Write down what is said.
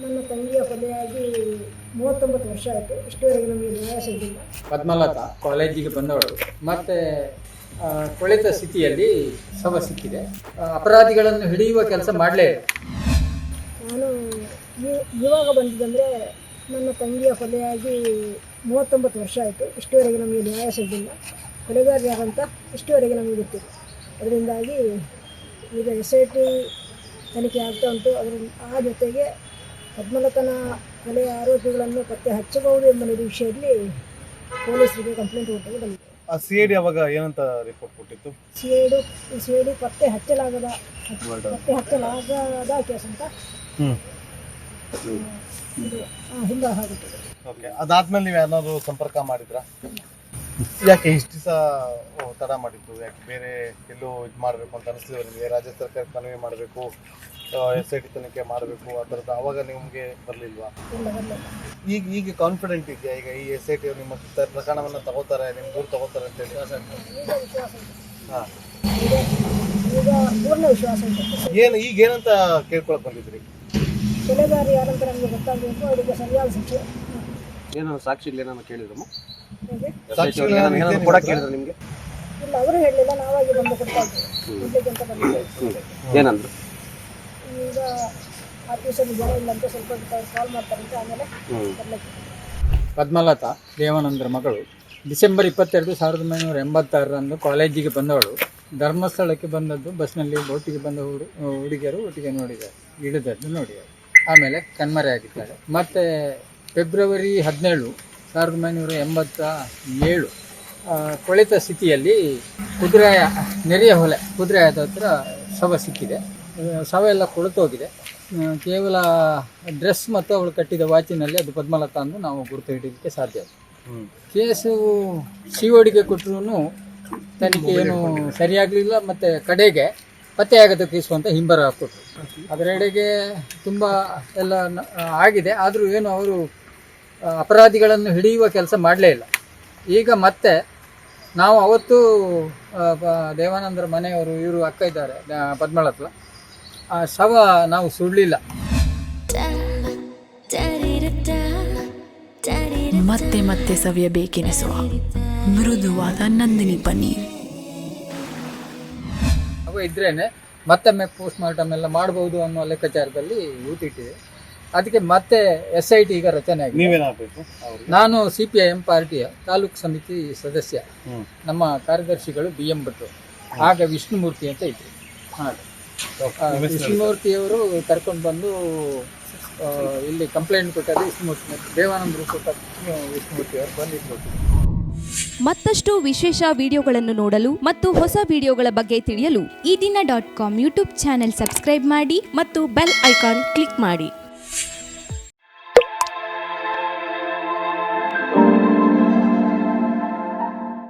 ನನ್ನ ತಂಗಿಯ ಕೊಲೆಯಾಗಿ ಮೂವತ್ತೊಂಬತ್ತು ವರ್ಷ ಆಯಿತು. ಇಷ್ಟುವರೆಗೆ ನಮಗೆ ನ್ಯಾಯ ಸಿಗಲಿಲ್ಲ. ಪದ್ಮಲತಾ ಕಾಲೇಜಿಗೆ ಬಂದವಳು. ಮತ್ತೆ ಆ, ಕೊಳೆತ ಸ್ಥಿತಿಯಲ್ಲಿ ಶವ ಸಿಕ್ಕಿದೆ. ಆ, ಅಪರಾಧಿಗಳನ್ನು ಹಿಡಿಯುವ ಕೆಲಸ ಮಾಡಲೇ ನಾನು ಈ- ಇವಾಗ ಬಂದಿದ್ದಂದರೆ ನನ್ನ ತಂಗಿಯ ಕೊಲೆಯಾಗಿ ಮೂವತ್ತೊಂಬತ್ತು ವರ್ಷ ಆಯಿತು. ಇಷ್ಟುವರೆಗೆ ನಮಗೆ ನ್ಯಾಯ ಸಿಗಲಿಲ್ಲ. ಕೊಲೆಗಾರ ಯಾರಂತ ಇಷ್ಟುವರೆಗೆ ನಮಗೆ ಗೊತ್ತಿಲ್ಲ. ಅದರಿಂದಾಗಿ ಈಗ ಎಸ್ ಐ ಟಿ ತನಿಖೆ ಆಗ್ತಾ ಉಂಟು. ಅದರ ಆ ಜೊತೆಗೆ ಪದ್ಮಲತನ ಕೊಲೆಯ ಆರೋಪಿಗಳನ್ನು ಪತ್ತೆ ಹಚ್ಚಬಹುದು ಎಂಬ ನಿರೀಕ್ಷೆಯಲ್ಲಿ ಪೊಲೀಸರಿಗೆ ಕಂಪ್ಲೇಂಟ್ ಕೊಟ್ಟು ಬಂದಿದೆ. ಸಿ ಐ ಡಿ ಅವಾಗ ಏನಂತ ರಿಪೋರ್ಟ್ ಕೊಟ್ಟಿತ್ತು? C I D C I D ಪತ್ತೆ ಹಚ್ಚಲಾಗದ ಪತ್ತೆ ಹಚ್ಚಲಾಗದ ಕೇಸ್ ಅಂತ. ಹ್ಮ್. ಹಿಂದೆ ಆಗುತ್ತದೆ ಓಕೆ ಅದಾದ್ಮೇಲೆ ನೀವು ಯಾರು ಸಂಪರ್ಕ ಮಾಡಿದ್ರಾ? ಯಾಕೆ ಇಷ್ಟು ದಿವಸ ತಡ ಮಾಡಿದ್ದು? ಯಾಕೆ ಬೇರೆ ಎಲ್ಲೋ ಇದು ಮಾಡಬೇಕು ಅಂತ ಅನಿಸ್ಲಿಲ್ಲ ನಿಮಗೆ? ರಾಜ್ಯ ಸರ್ಕಾರಕ್ಕೆ ಮನವಿ ಮಾಡಬೇಕು. ಎಸ್ ಐ ಟಿ ತನಿಖೆ ಮಾಡಬೇಕು ಆ ಥರದ್ದು ಅವಾಗ ನಿಮಗೆ ಬರಲಿಲ್ವಾ? ಬರಲಿಲ್ಲ ಈಗ ಈಗ ಕಾನ್ಫಿಡೆಂಟ್ ಇದೆಯಾ ಈಗ ಈ ಎಸ್ ಐ ಟಿ ನಿಮ್ಮ ತ- ಪ್ರಕರಣವನ್ನು ತಗೋತಾರೆ ನಿಮ್ಮ ದೂರು ತಗೋತಾರೆ ಅಂತ ಹೇಳಿ. ಹಾಂ. ಈಗ ಪೂರ್ಣ ವಿಶ್ವಾಸ ಉಂಟು. ಏನು ಈಗ ಏನಂತ ಕೇಳ್ಕೊಳಕ್ ಬಂದಿದ್ರಿ? ಕೊಲೆಗಾರ ಯಾರಂತ ನಮಗೆ ಗೊತ್ತಾಗಬೇಕು. ಅದಕ್ಕೆ ಸರಿಯಾದ ಶಿಕ್ಷೆ. ಏನೋ ಸಾಕ್ಷಿಗಳು ಏನೋ ಕೇಳಿದ್ರಮ್ಮ? ಹೇಗೆ? ಸಾಕ್ಷಿಗಳು ಏನಾದ್ರು ಏನಾದ್ರು ಏನಾದ್ರು ಕೊಡಕ್ಕೆ ಹೇಳಿದ್ರು ನಿಮಗೆ? ಇಲ್ಲ ಅವರು ಹೇಳಲಿಲ್ಲ. ನಾವಾಗಿ ಬಂದು ಕೊಡ್ತಾ ಅಂತ ಬಂದಿದ್ದೇವೆ ಏನಂದ್ರು? ಈಗ ಆಫೀಸಲ್ಲಿ ಜನ ಇಲ್ಲ ಅಂತ ಸ್ವಲ್ಪ ಕಾಲ್ ಮಾಡ್ತಾರಂತೆ ಆಮೇಲೆ ಬರ್ಲಿಕ್ಕೆ. ಪದ್ಮಲತಾ ದೇವಾನಂದರ ಮಗಳು. ಡಿಸೆಂಬರ್ ಇಪ್ಪತ್ತೆರಡು ಸಾವಿರದ ಒಂಬೈನೂರ ಎಂಬತ್ತಾರರಂದು ಕಾಲೇಜಿಗೆ ಬಂದವಳು. ಧರ್ಮಸ್ಥಳಕ್ಕೆ ಬಂದದ್ದು ಬಸ್ನಲ್ಲಿ ಒಟ್ಟಿಗೆ ಬಂದ ಹುಡು ಹುಡುಗಿಯರು ಒಟ್ಟಿಗೆ ನೋಡಿದ್ದಾರೆ ಇಳಿದದ್ದು ನೋಡಿದ್ದಾರೆ. ಆಮೇಲೆ ಕಣ್ಮರೆಯಾಗಿದ್ದಾಳೆ ಮತ್ತು ಫೆಬ್ರವರಿ ಹದಿನೇಳು ಸಾವಿರದ ಒಂಬೈನೂರ ಎಂಬತ್ತ ಏಳು ಆ, ಕೊಳೆತ ಸ್ಥಿತಿಯಲ್ಲಿ ಕುದುರೆಯ ನೆರೆಯ ಹೊಲೆ ಕುದುರೆಯಾದ ಹತ್ರ ಶವ ಸಿಕ್ಕಿದೆ. ಎಲ್ಲ ಕೊಳೆತೋಗಿದೆ. ಕೇವಲ ಡ್ರೆಸ್ ಮತ್ತು ಅವಳು ಕಟ್ಟಿದ ವಾಚಿನಲ್ಲಿ ಅದು ಪದ್ಮಲತಾ ಅಂದು ನಾವು ಗುರುತು ಹಿಡಿಯಲಿಕ್ಕೆ ಸಾಧ್ಯ ಕೇಸು ಕೇಸು ಸಿಒಡಿಗೆ ಕೊಟ್ಟರು ತನಿಖೆ ಏನು ಸರಿಯಾಗಲಿಲ್ಲ ಮತ್ತು ಕಡೆಗೆ ಪತ್ತೆಯಾಗದ ಕೇಸು ಅಂತ ಹಿಂಬರ ಕೊಟ್ಟರು ಅದರೆಡೆಗೆ ತುಂಬ ಎಲ್ಲ ಆಗಿದೆ. ಆದರೂ ಏನು ಅವರು ಅಪರಾಧಿಗಳನ್ನು ಹಿಡಿಯುವ ಕೆಲಸ ಮಾಡಲೇ ಇಲ್ಲ. ಈಗ ಮತ್ತೆ ನಾವು ಅವತ್ತು ದೇವಾನಂದರ ಮನೆಯವರು ಇವರು ಅಕ್ಕ ಇದ್ದಾರೆ ಪದ್ಮಳತ್ವ ಆ ಶವ ನಾವು ಸುಡಲಿಲ್ಲ. ಮತ್ತೆ ಮತ್ತೆ ಸವಿಯಬೇಕೆನಿಸುವ ಮೃದುವಾದ ನಂದಿನಿ ಪನ್ನೀರ್. ಅವ ಇದ್ರೇನೆ ಮತ್ತೊಮ್ಮೆ ಪೋಸ್ಟ್ ಮಾರ್ಟಮ್ ಎಲ್ಲ ಮಾಡಬಹುದು ಅನ್ನೋ ಲೆಕ್ಕಾಚಾರದಲ್ಲಿ ಊತಿಟ್ಟಿದೆ ಅದಕ್ಕೆ ಮತ್ತೆ ಎಸ್ ಐ ಟಿ ಈಗ ರಚನೆ ಆಗಿದೆ. ನೀವೇನಾಗಬೇಕು? ನಾನು ಸಿ ಪಿ ಐ ಎಂ ಪಾರ್ಟಿಯ ತಾಲೂಕು ಸಮಿತಿ ಸದಸ್ಯ. ನಮ್ಮ ಕಾರ್ಯದರ್ಶಿಗಳು ಬಿ ಎಂ ಭಟ್ರು. ಆಗ ವಿಷ್ಣುಮೂರ್ತಿ ಅಂತ ಇದ್ರು. ಹಾಗೆ. ವಿಷ್ಣುಮೂರ್ತಿಯವರು ಕರ್ಕೊಂಡು ಬಂದು ಇಲ್ಲಿ ಕಂಪ್ಲೇಂಟ್ ಕೊಟ್ಟರೆ ವಿಷ್ಣುಮೂರ್ತಿ ದೇವಾನಂದರು ವಿಷ್ಣುಮೂರ್ತಿ ಅವರು ಬಂದಿದ್ದರು. ಮತ್ತಷ್ಟು ವಿಶೇಷ ವಿಡಿಯೋಗಳನ್ನು ನೋಡಲು ಮತ್ತು ಹೊಸ ವಿಡಿಯೋಗಳ ಬಗ್ಗೆ ತಿಳಿಯಲು ಈ ದಿನ dot com YouTube channel subscribe ಮಾಡಿ ಮತ್ತು ಬೆಲ್ ಐಕಾನ್ ಕ್ಲಿಕ್ ಮಾಡಿ.